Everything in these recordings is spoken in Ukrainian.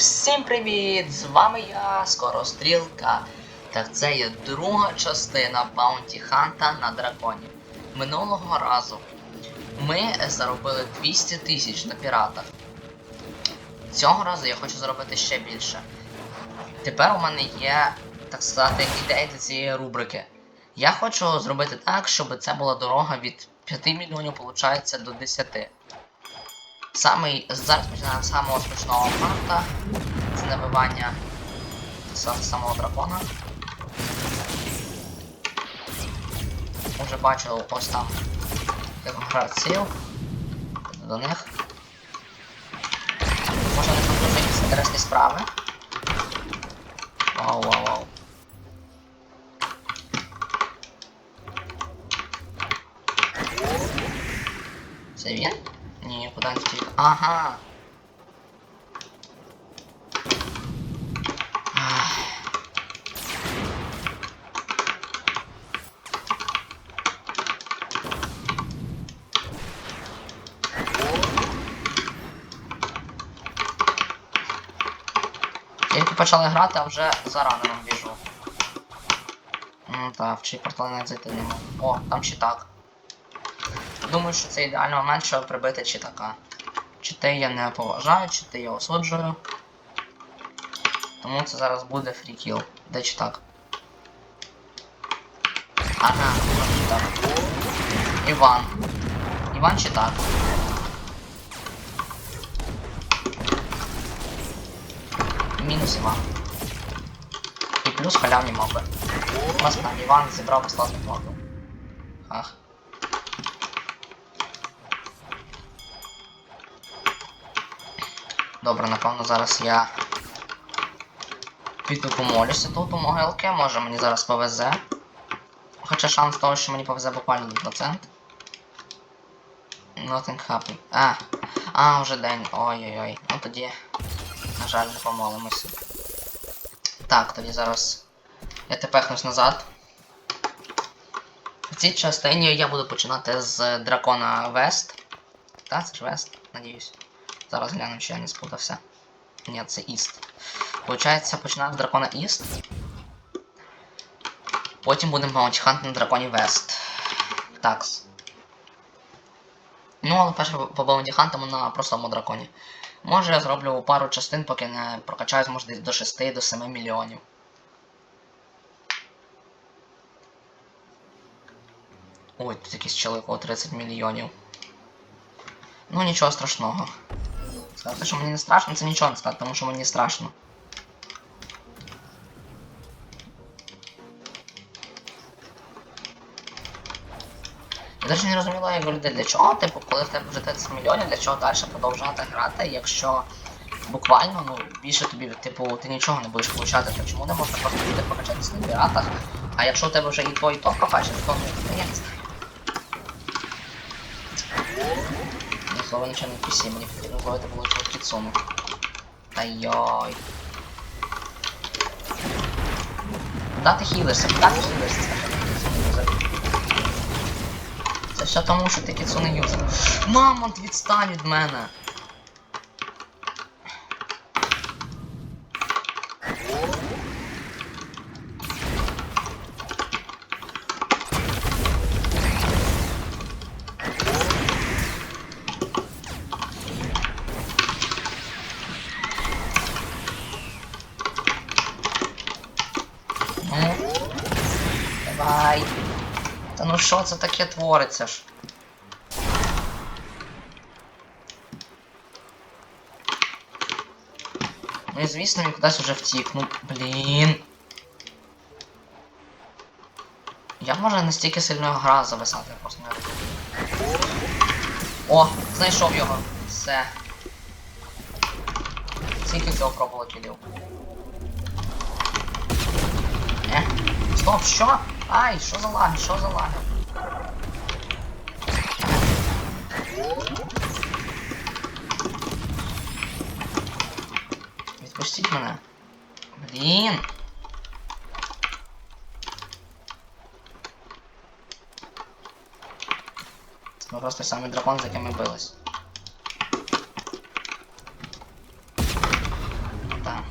Всім привіт! З вами я, Скорострілка. Так це є друга частина Баунті Ханта на драконі. Минулого разу ми заробили 200 тисяч на піратах. Цього разу я хочу заробити ще більше. Тепер у мене є, так сказати, ідея для цієї рубрики. Я хочу зробити так, щоб це була дорога від 5 мільйонів, виходить, до 10. Самий зараз починаємо з самого смачного фанта. Це набивання самого дракона. Уже бачу ось там гравців. До них. Може тут дуже якісь інтересні справи. Вау, вау, вау. Це він? Ні, куди? Ага. Тільки почали грати, а вже за ранером біжу. Ну так, в чий портал навіть зайти не можу. О, там ще так. Думаю, що це ідеальний момент, щоб прибити читака. Чити я не поважаю, чити я осуджую. Тому це зараз буде фрікіл. Де читак? Ага, читак. Іван. Іван читак. Мінус Іван. І плюс халявні моби. Там Іван зібрав безплатну мобів. Ах. Добре, напевно, зараз я піду помолюся тут у могилки, може мені зараз повезе. Хоча шанс того, що мені повезе буквально 1%. Nothing happened. А, а, вже день. Ой-ой-ой. Ну тоді, на жаль, не помолимося. Так, тоді зараз я тепехнусь назад. В цій частині я буду починати з дракона Вест. Так, це Вест, надіюсь. Зараз гляну, чи я не спутався. Ні, це Іст. Получається, починаємо з дракона Іст. Потім будемо маунтхант на драконі Вест. Такс. Ну, але перше по баунтіхантам на простому драконі. Може я зроблю пару частин, поки не прокачаюсь, може десь до 6 до 7 мільйонів. Ой, тут якийсь чоловік о 30 мільйонів. Ну нічого страшного. Сказати, що мені не страшно, це нічого не сказати, тому що мені страшно. Я навіть не розуміла, як люди, для чого, типу, коли в тебе вже 30 мільйонів, для чого далі продовжувати грати, якщо буквально, ну, більше тобі, типу, ти нічого не будеш получати, то чому не можна просто піти прокачатися на піратах, а якщо у тебе вже і то, і то прокачати, то не знаю. Ні начальник нічого не писі, это было кіцуну. Та йой. Куда ти хілишся? Куда ти хілишся? Це все тому, що ти кіцуни юзер. Мамонт, відстань від мене! Ну, давай. Та ну що це таке твориться ж? Ну і звісно він кудись уже втік. Ну, блін. Я може настільки сильно гра зависати, просто не. О, знайшов його. Все. Скільки цього пробувало кілів? Е? Стоп, що? Ай, що за лаги, що за лаги? Відпустіть мене. Блін. Ми ну, просто саме дракон, з яким ми бились. Так.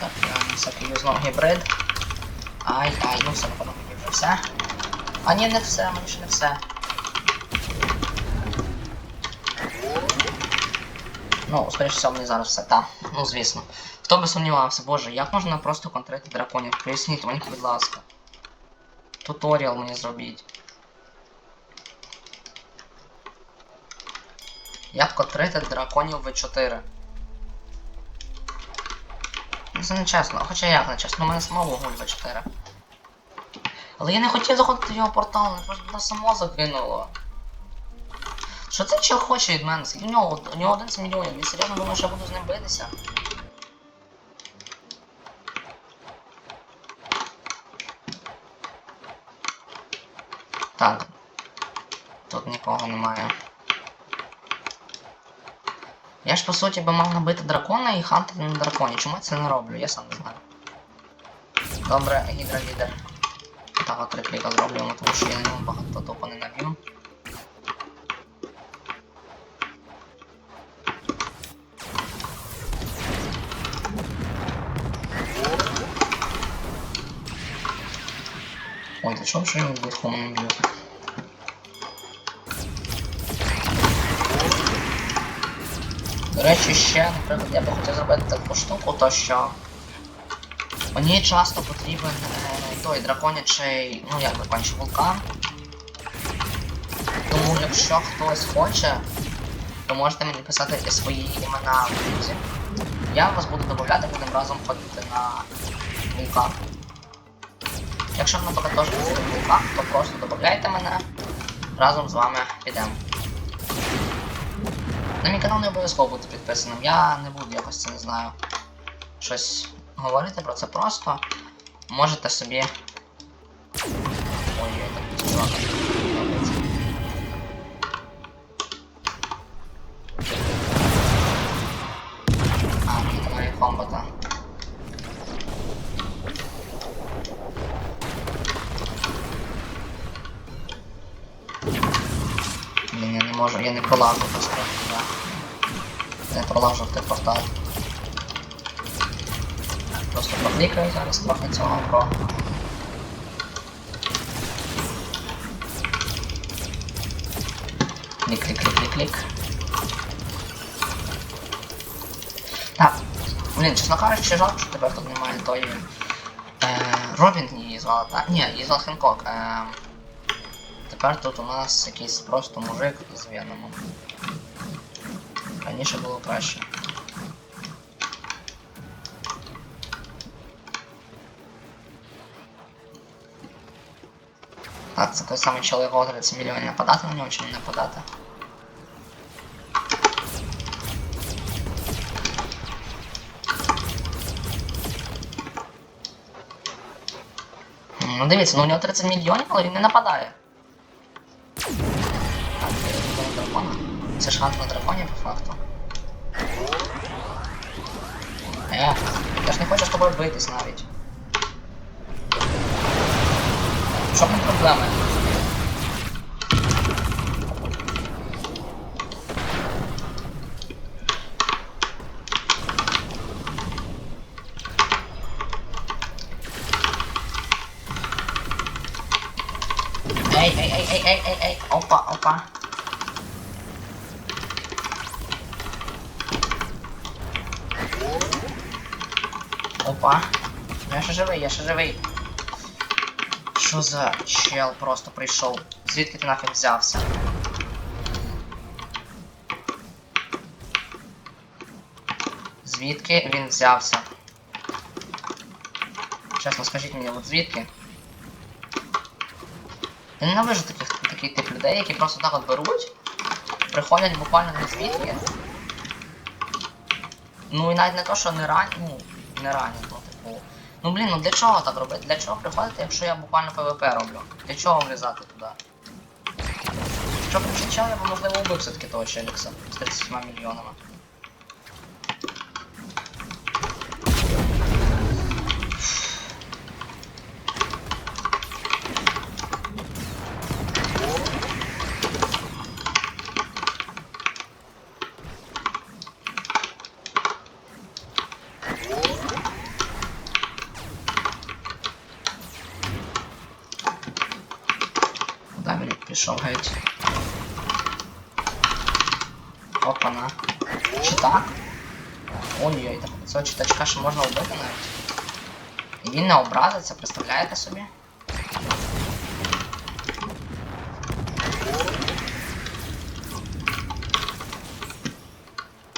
Так, я всякий юзнов гібрид. Ай, ну все, напевно, мені вже все. А ні, не все, мені ще не все. Ну, скоріше всього, мені зараз все, так. Ну, звісно. Хто би сумнівався, боже, як можна просто контрити драконів? Поясніть мені, будь ласка. Туторіал мені зробіть. Як контрити драконів В4? Ну, Це не чесно, хоча як не чесно, у мене самого гуль В4. Але я не хотів заходити в його портал, мене само закинуло. Що це чел хоче від мене? Скільки у нього? У нього 11 мільйонів. Він серйозно думає, що я буду з ним битися? Так. Тут нікого немає. Я ж по суті би мав набити дракона і хантити на драконі. Чому я це не роблю? Я сам не знаю. Добре, гідра от три кліка зроблюємо, тому що я ньому багато топу не наб'ю. Ой, ти чого ж я близько не б'ю? До речі, ще, наприклад, я би хотів зробити таку штуку, то що мені часто потрібен е, той драконячий, ну як драконячий вулкан. Тому якщо хтось хоче, то можете мені писати свої імена в друзі. Я вас буду додати, будемо разом ходити на вулкан. Якщо ви, наприклад, теж хочете вулкан, то просто додайте мене, разом з вами підемо. На мій канал не обов'язково бути підписаним. Я не буду якось це не знаю. Щось говорити про це просто. Можете собі. Ой, я так. А, немає комбата. Блін, я не можу, я не пролажу просто. Я не пролажу в той портал. Просто проклікаю зараз трохи цього про. Клік, клік, клік, клік, клік. Так. Блін, чесно кажучи, жалко, що тепер тут немає тої. Е, Робін її звала, так? Ні, її звала Хенкок. Е, Тепер тут у нас якийсь просто мужик із Веномом. Раніше було краще. Так, це той самий чоловік 30 мільйонів нападати на нього чи не нападати? М, Ну дивіться, ну у нього 30 мільйонів, але він не нападає. Так, я йду на дракона. Це ж хант на драконі по факту. Е, я ж не хочу з тобою битись навіть. Mamy. hey, hey, hey, hey, hey, opa, opa. Opa. Jeszcze żywej, jeszcze żywej. Що за чел просто прийшов? Звідки ти нафіг взявся? Звідки він взявся? Чесно, скажіть мені, от звідки? Я ненавижу таких, такий тип людей, які просто так от беруть, приходять буквально не звідки. Ну і навіть не то, що не рані, ну, не рані. Ну блін, ну для чого так робити? Для чого приходити, якщо я буквально ПВП роблю? Для чого влізати туди? Якщо б я б можливо убив все-таки того челікса з 37 мільйонами. Пішов геть. Опана. Чи так? Ой-ой, так цього читачка ще можна вбити навіть. І він не образиться, представляєте собі?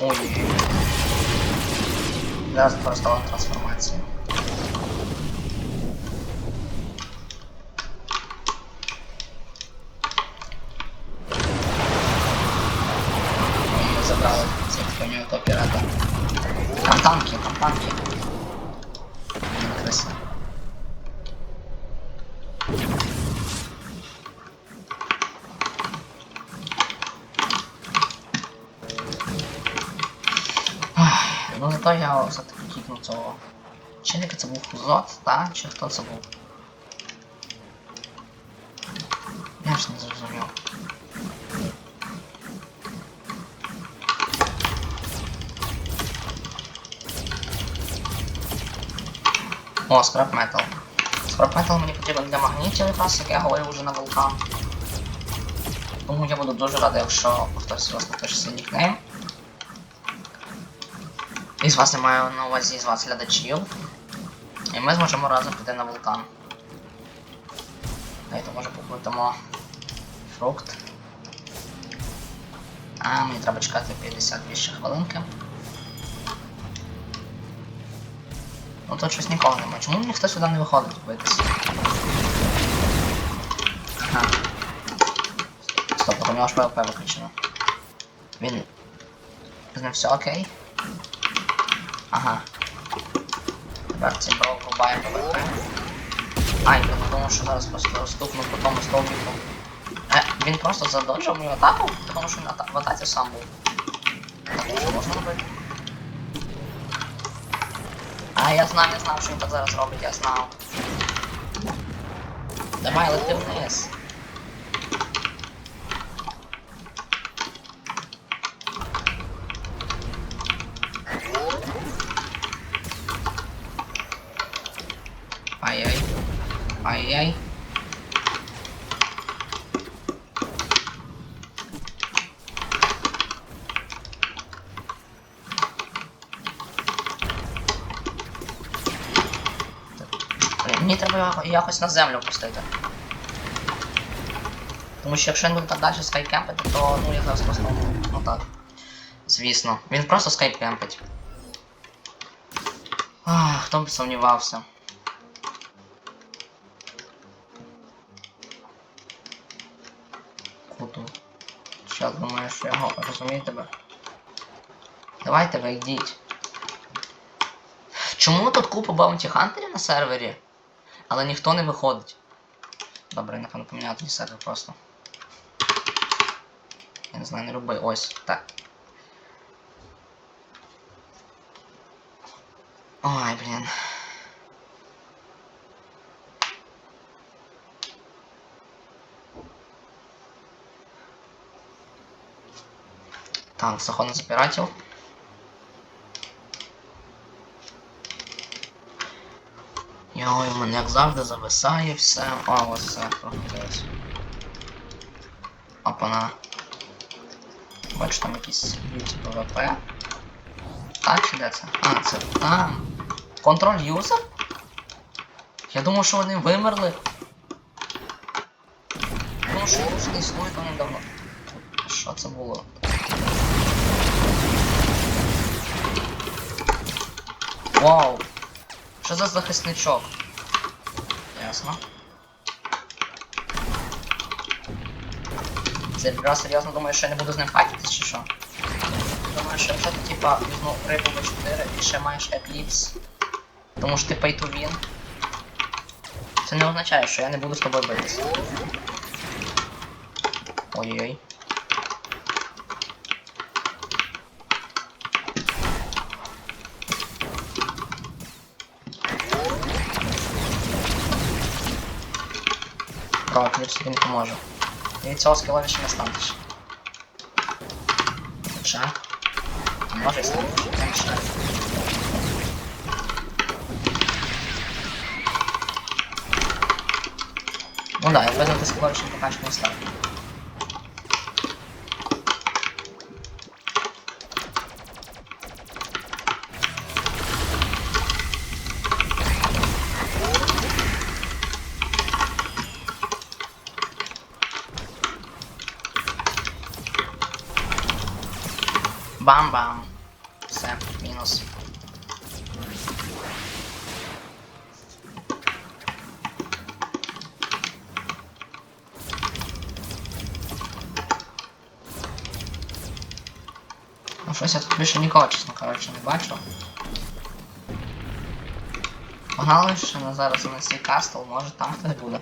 Ой-ой-ой. Зараз використовуємо трансформацію. Зато я все-таки кікнув цього. Чинника це був Хузот, так? Чи хто це був? Я ж не зрозумів. О, скрап метал. Скрап метал мені потрібен для магнітів якраз, як я говорив уже на вулкан. Тому я буду дуже радий, якщо хтось з вас напише свій нікнейм. З вас я маю на увазі з вас глядачів. І ми зможемо разом піти на вулкан. Давайте може покрутимо фрукт. А, мені треба чекати 50 більше хвилинки. Ну тут щось нікого немає. Чому ніхто сюди не виходить битися? Ага. Стоп, у нього ж ПВП виключено. Він. З ним все окей? Ага. Тепер цей бро рубає ПВП. Ай, я подумав, що зараз просто розступну по тому стовбіку. Е, він просто задоджив мою атаку, тому що він ата- в атаці сам був. Так, що можна робити? А, я знав, я знав, що він так зараз робить, я знав. Давай, лети вниз. Ай-яй. Ай-яй. Мені треба якось на землю пустити. Тому що якщо він буде так далі скайпкемпити, то ну я зараз просто ну так. Звісно. Він просто скайпкемпить. Ах, хто б сумнівався. Куду. Щас думаю, що його розумію тебе. Давайте ви йдіть. Чому тут купа баунті хантерів на сервері? Але ніхто не виходить. Добре, напевно поміняти тоді сервер просто. Я не знаю, не роби. Ось, так. Ой, блін. Так, заходимо за піратів. Йой, в мене як завжди зависає все. О, ось все, прокидаюсь. Опана. Бачу там якісь б'юті ПВП. Так, чи де це? А, це там. Контроль юзер? Я думав, що вони вимерли. Тому що існує вони давно. Що це було? Вау! Що за захисничок? Ясно. Це гра серйозно думаю, що я не буду з ним файтитись чи що? Думаю, що якщо ти типа візьму рибу В4 і ще маєш екліпс, тому що ти win, це не означає, що я не буду з тобою битися. Ой-ой. Бро, ключ тобі не поможе. Ти від цього скіловіше не станеш. Хоча. Може і станеш, не мішає. Ну да, я визнати скіловіше поки що не ставлю. Щось я тут більше нікого, чесно кажучи, не бачу. Погнали ще на зараз на цей кастл, може там хтось буде.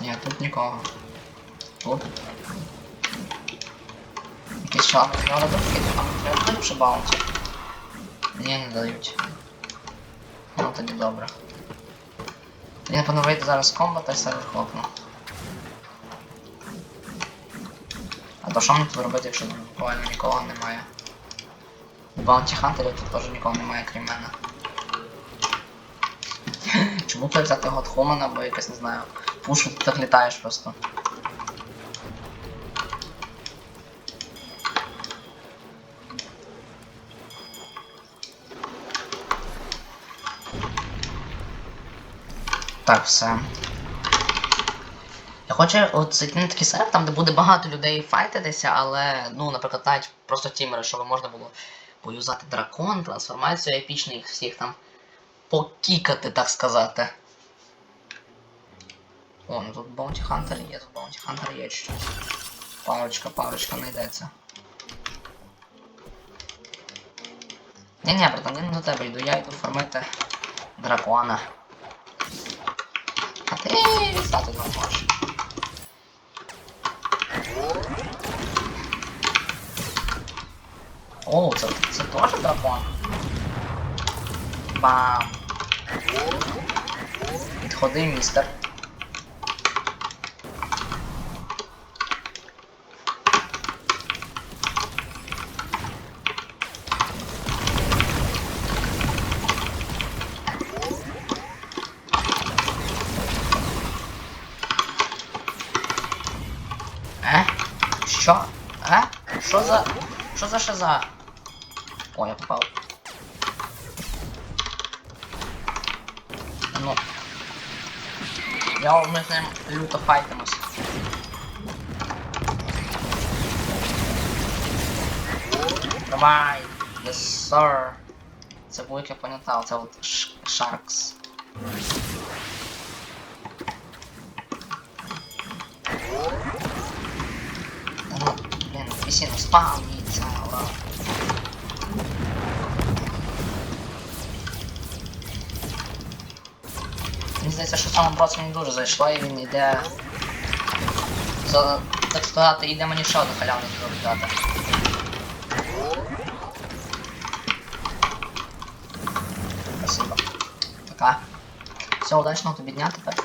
Ні, тут нікого. Тут. Якийсь шанс не робити, там треба ліпше баунті. Ні, не дають. Ну тоді добре. Напевно вийде зараз комбо та й сервер хлопну. А то що мені тут робити, якщо буквально нікого немає? У Bounty Hunter тут теж нікого немає, крім мене. Чому взяти Готхумана, або якось не знаю. Пушу ти так літаєш просто. Так, все. Я хочу от на такий сервер, там де буде багато людей файтитися, але, ну, наприклад, навіть просто тімери, щоб можна було поюзати дракон, трансформацію епічну їх всіх там покікати, так сказати. О, ну тут Bounty Hunter є, тут Bounty Hunter є чуть-чуть. Парочка, парочка знайдеться. Ні-ні, братан, я не до тебе йду, я йду фармити дракона. А ти відстати не можеш. О, це, це теж дракон. Бам. Підходи, містер. Е? Що? Е? Що за... Що за шиза? О, я попав. Ну. Я ми з ним люто файтимось. Давай! Yes, sir! Це я пам'ятав, це от Sharks. Ну, пісіно спавніться, ура. Мені здається, що саме просто не дуже зайшло і він йде. За, так сказати, йде мені ще одну халявну дати. Спасибо. Така. Все, удачного тобі дня тепер.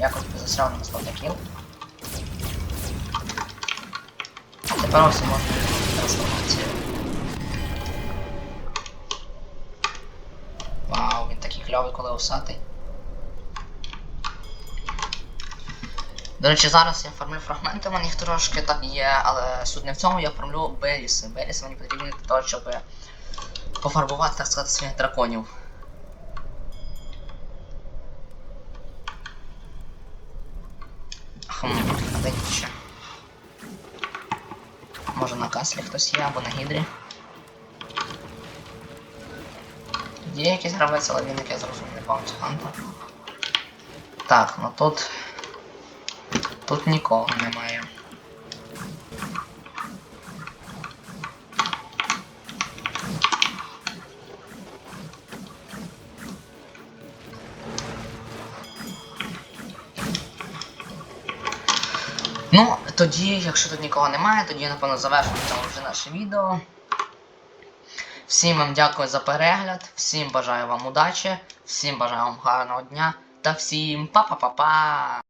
Якось засрав на 100 кіл. Тепер ось можна. Вау, він такий кльовий, коли усатий. До речі, зараз я фармлю фрагменти, мене їх трошки так є, але суть не в цьому, я фармлю беріси. Беріси мені потрібні для того, щоб пофарбувати, так сказати, своїх драконів. Хм, де ще? Може на я або на гідрі. Є якийсь гравець, але він, я зрозумів, не Bounty ханта. Так, ну тут. Тут нікого немає. Тоді, якщо тут нікого немає, тоді напевно завершимо вже наше відео. Всім вам дякую за перегляд, всім бажаю вам удачі, всім бажаю вам гарного дня та всім па-па-па-па!